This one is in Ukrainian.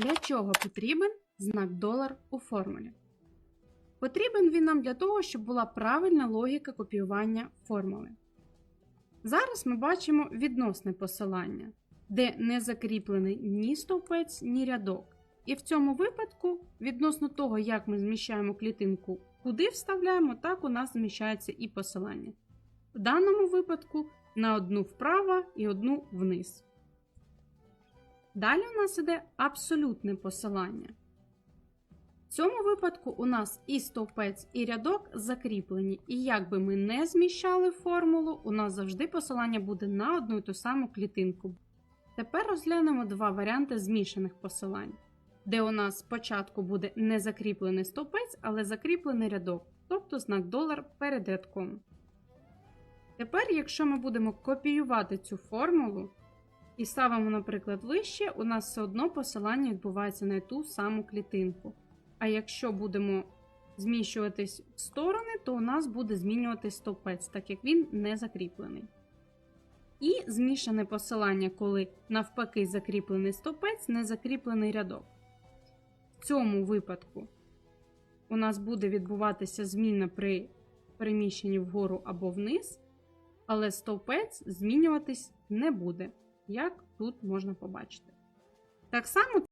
Для чого потрібен знак долар у формулі? Потрібен він нам для того, щоб була правильна логіка копіювання формули. Зараз ми бачимо відносне посилання, де не закріплений ні стовпець, ні рядок. І в цьому випадку, відносно того, як ми зміщаємо клітинку, куди вставляємо, так у нас зміщається і посилання. В даному випадку на одну вправо і одну вниз. Далі у нас іде абсолютне посилання. В цьому випадку у нас і стовпець, і рядок закріплені, і як би ми не зміщали формулу, у нас завжди посилання буде на одну і ту саму клітинку. Тепер розглянемо два варіанти змішаних посилань, де у нас спочатку буде не закріплений стовпець, але закріплений рядок, тобто знак долар перед рядком. Тепер, якщо ми будемо копіювати цю формулу і ставимо, наприклад, вище, у нас все одно посилання відбувається на ту саму клітинку. А якщо будемо зміщуватись в сторони, то у нас буде змінюватись стовпець, так як він не закріплений. І змішане посилання, коли навпаки закріплений стовпець, не закріплений рядок. В цьому випадку у нас буде відбуватися зміна при переміщенні вгору або вниз, але стовпець змінюватись не буде, як тут можна побачити. Так само